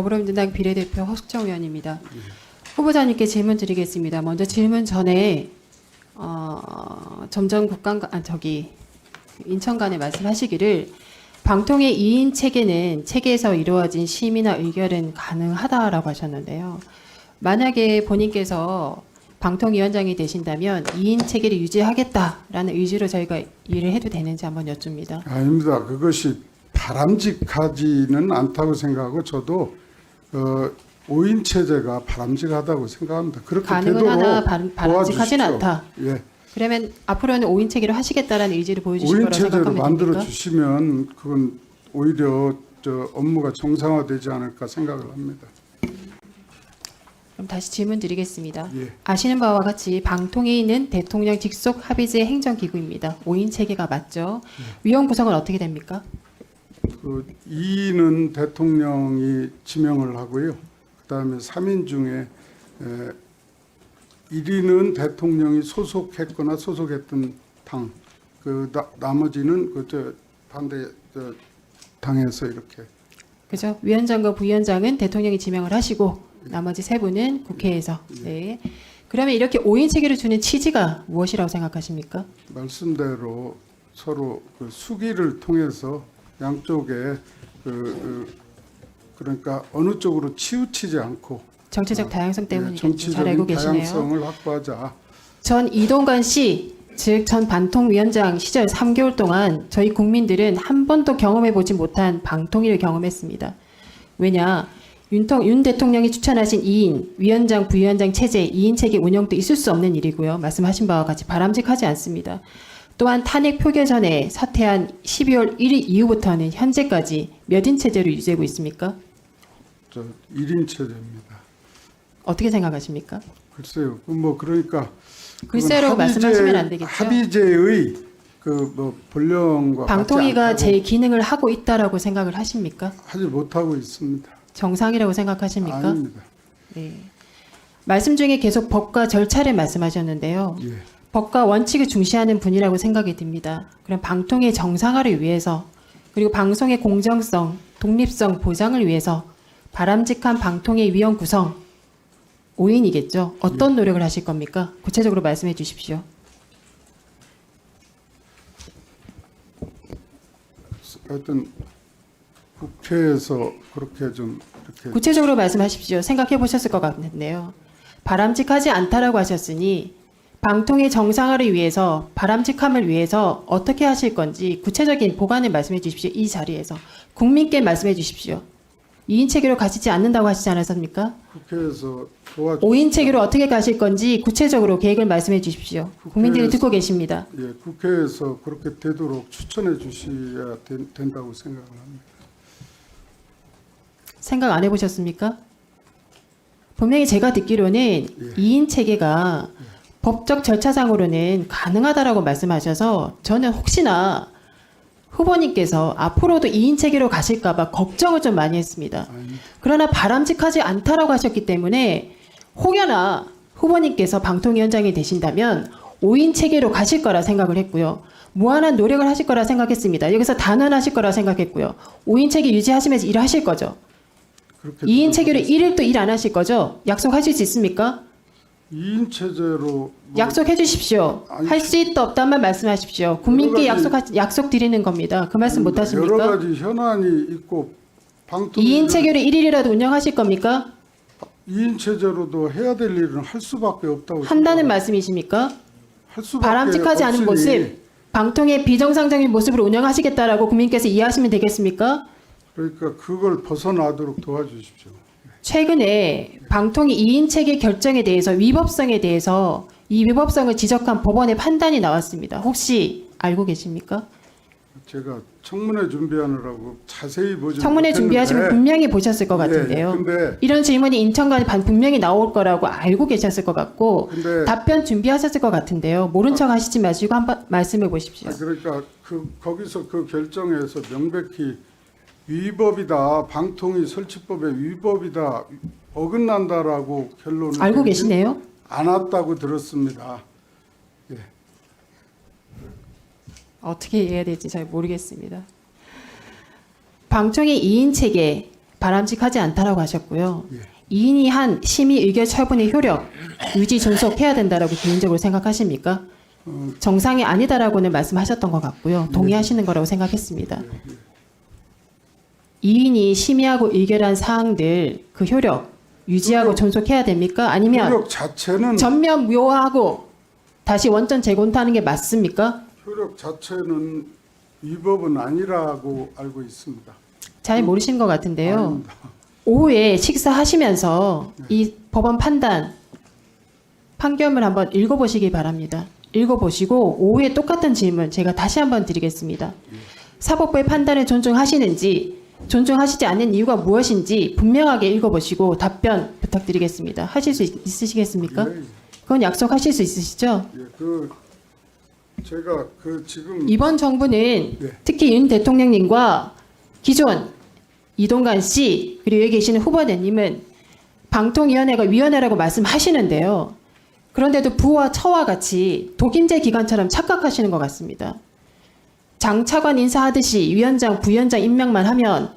더불어민주당 비례대표 허숙정 의원입니다. 후보자님께 질문 드리겠습니다. 먼저 질문 전에 어, 점점 국감 아 저기 인천간에 말씀하시기를 방통의 2인 체계는 체계에서 이루어진 심의나 의결은 가능하다라고 하셨는데요. 만약에 본인께서 방통위원장이 되신다면 2인 체계를 유지하겠다라는 의지로 저희가 일을 해도 되는지 한번 여쭙니다. 아닙니다. 그것이 바람직하지는 않다고 생각하고 저도 어, 5인 체제가 바람직하다고 생각합니다. 그렇게 가능은 되도록 하나 바람- 바람직하진. 않다. 예, 그러면 앞으로는 5인 체계로 하겠다라는 의지를 보여주실 5인 거라고 체제로 생각하면 만들어? 주시면 그건 오히려 저 업무가 정상화되지 않을까 생각을 합니다. 그럼 다시 질문 드리겠습니다. 예, 아시는 바와 같이 방통위는 대통령 직속 합의제 행정기구입니다. 5인 체계가 맞죠? 위원 구성은 어떻게 됩니까? 그 2인은 대통령이 지명을 하고요. 그 다음에 3인 중에 에, 1인은 대통령이 소속했거나 소속했던 당, 그 나, 나머지는 그저 반대 저 당에서 이렇게 그죠? 위원장과 부위원장은 대통령이 지명을 하시고 나머지 세 분은 국회에서. 네. 그러면 이렇게 5인 체계를 주는 취지가 무엇이라고 생각하십니까? 말씀대로 서로 그 수기를 통해서 양쪽에 그, 그 그러니까 어느 쪽으로 치우치지 않고 정치적 다양성 예, 때문이겠죠. 잘 알고 계시네요. 다양성을 확보하자. 전 이동관 씨, 즉 전 반통위원장 시절 3개월 동안 저희 국민들은 한 번도 경험해 보지 못한 방통위를 경험했습니다. 왜냐? 윤통, 윤 대통령이 추천하신 2인, 위원장, 부위원장 체제, 2인 체계 운영도 있을 수 없는 일이고요. 말씀하신 바와 같이 바람직하지 않습니다. 또한 탄핵 표결 전에 사퇴한 12월 1일 이후부터는 현재까지 몇 인 체제로 유지되고 있습니까? 저 1인 체제입니다. 어떻게 생각하십니까? 글쎄요. 그뭐 그러니까 합의제- 말씀하시면 안 되겠죠. 합의제의 그 뭐 본령과 방통위가 제 기능을 하고 있다라고 생각을 하십니까? 하지 못하고 있습니다. 정상이라고 생각하십니까? 아닙니다. 네. 말씀 중에 계속 법과 절차를 말씀하셨는데요. 예. 법과 원칙을 중시하는 분이라고 생각이 듭니다. 그럼 방통의 정상화를 위해서 그리고 방송의 공정성, 독립성 보장을 위해서 바람직한 방통의 위원 구성 5인이겠죠. 어떤 노력을 하실 겁니까? 구체적으로 말씀해 주십시오. 하여튼 국회에서 그렇게 좀 이렇게 구체적으로 말씀하십시오. 생각해 보셨을 것 같은데요. 바람직하지 않다라고 하셨으니 방통의 정상화를 위해서 바람직함을 위해서 어떻게 하실 건지 구체적인 보관을 말씀해 주십시오. 이 자리에서 국민께 말씀해 주십시오. 2인 체계로 가시지 않는다고 하시지 않았습니까? 국회에서 도와주 5인 체계로 어떻게 가실 건지 구체적으로 계획을 말씀해 주십시오. 국민들이 국회에서- 듣고 계십니다. 예, 국회에서 그렇게 되도록 추천해 주셔야 된- 된다고 생각을 합니다. 생각 안 해보셨습니까? 분명히 제가 듣기로는 예. 2인 체계가 법적 절차상으로는 가능하다라고 말씀하셔서 저는 혹시나 후보님께서 앞으로도 2인 체계로 가실까봐 걱정을 좀 많이 했습니다. 그러나 바람직하지 않다라고 하셨기 때문에 혹여나 후보님께서 방통위원장이 되신다면 5인 체계로 가실 거라 생각을 했고요. 무한한 노력을 하실 거라 생각했습니다. 여기서 단언하실 거라 생각했고요. 5인 체계 유지하시면서 일하실 거죠. 그렇게 2인 체계로 1일도 일 안 하실 거죠? 약속하실 수 있습니까? 2인 체제로 뭐 약속해 주십시오. 할 수 있다 없다만 말씀하십시오. 국민께 여러 가지- 약속 약속 드리는 겁니다. 그 말씀 못 여러 하십니까? 가지 현안이 있고 방통 2인 체계로 1일이라도 운영하실 겁니까? 2인 체제로도 해야 될 일은 할 수밖에 없다고 한다는 말씀이십니까? 할 수밖에 바람직하지 않은 없으니 모습, 방통의 비정상적인 모습으로 운영하시겠다라고 국민께서 이해하시면 되겠습니까? 그러니까 그걸 벗어나도록 도와주십시오. 최근에 방통위 2인 체계 결정에 대해서 위법성에 대해서 이 위법성을 지적한 법원의 판단이 나왔습니다. 혹시 알고 계십니까? 제가 청문회 준비하느라고 자세히 보지 청문회 준비하시면 분명히 보셨을 것 같은데요. 예, 근데 이런 질문이 인천간에 반- 분명히 나올 거라고 알고 계셨을 것 같고 근데 답변 준비하셨을 것 같은데요. 모른 척 하시지 마시고 한번 말씀해 보십시오. 아, 그러니까 그 거기서 그 결정에서 명백히 위법이다 방통위 설치법에 위법이다 어긋난다라고 결론을 알고 계시네요. 않았다고 들었습니다. 예. 어떻게 이해해야 될지 잘 모르겠습니다. 방통위 2인 체계, 바람직하지 않다라고 하셨고요. 예. 이인이 한 심의 의결 처분의 효력 유지 존속해야 된다라고 개인적으로 생각하십니까? 어, 정상이 아니다라고는 말씀하셨던 것 같고요. 동의하시는 거라고 생각했습니다. 이인이 심의하고 의결한 사항들 그 효력 유지하고 존속해야 됩니까? 아니면 효력 자체는 전면 무효하고 다시 원전 재건타는 게 맞습니까? 효력 자체는 위법은 아니라고 알고 있습니다. 잘 모르시는 것 같은데요. 아닙니다. 오후에 식사하시면서 이 법원 판단 판결문 한번 읽어보시기 바랍니다. 읽어보시고 오후에 똑같은 질문 제가 다시 한번 드리겠습니다. 사법부의 판단을 존중하시는지 존중하시지 않는 이유가 무엇인지 분명하게 읽어보시고 답변 부탁드리겠습니다. 하실 수 있- 있으시겠습니까? 예, 그건 약속하실 수 있으시죠? 예, 그 제가 그 지금 이번 정부는 네. 특히 윤 대통령님과 기존 이동관 씨 그리고 여기 계시는 후보자님은 방통위원회가 위원회라고 말씀하시는데요. 그런데도 부와 처와 같이 독임제 기관처럼 착각하시는 것 같습니다. 장 차관 인사하듯이 위원장, 부위원장 임명만 하면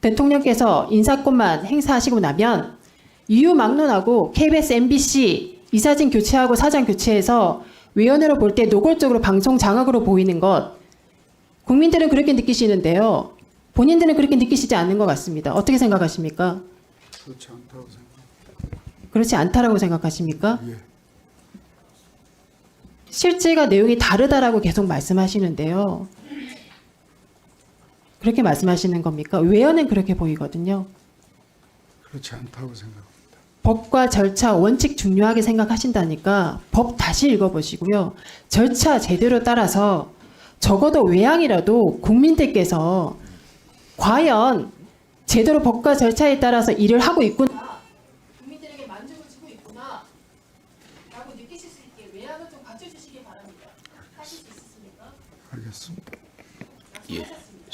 대통령께서 인사권만 행사하시고 나면 이유 막론하고 KBS, MBC 이사진 교체하고 사장 교체해서 위원회로 볼 때 노골적으로 방송 장악으로 보이는 것 국민들은 그렇게 느끼시는데요. 본인들은 그렇게 느끼시지 않는 것 같습니다. 어떻게 생각하십니까? 그렇지 않다고 생각합니다. 그렇지 않다라고 생각하십니까? 예. 실제가 내용이 다르다라고 계속 말씀하시는데요. 그렇게 말씀하시는 겁니까? 외연은 그렇게 보이거든요. 그렇지 않다고 생각합니다. 법과 절차, 원칙 중요하게 생각하신다니까 법 다시 읽어보시고요. 절차 제대로 따라서 적어도 외양이라도 국민들께서 과연 제대로 법과 절차에 따라서 일을 하고 있구나. 국민들에게 만족을 주고 있구나. 라고 느끼실 수 있게 외양을 좀 갖춰주시기 바랍니다. 하실 수 있으십니까? 알겠습니다. 예,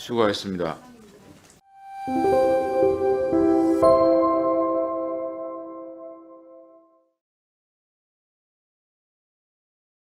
수고하셨습니다.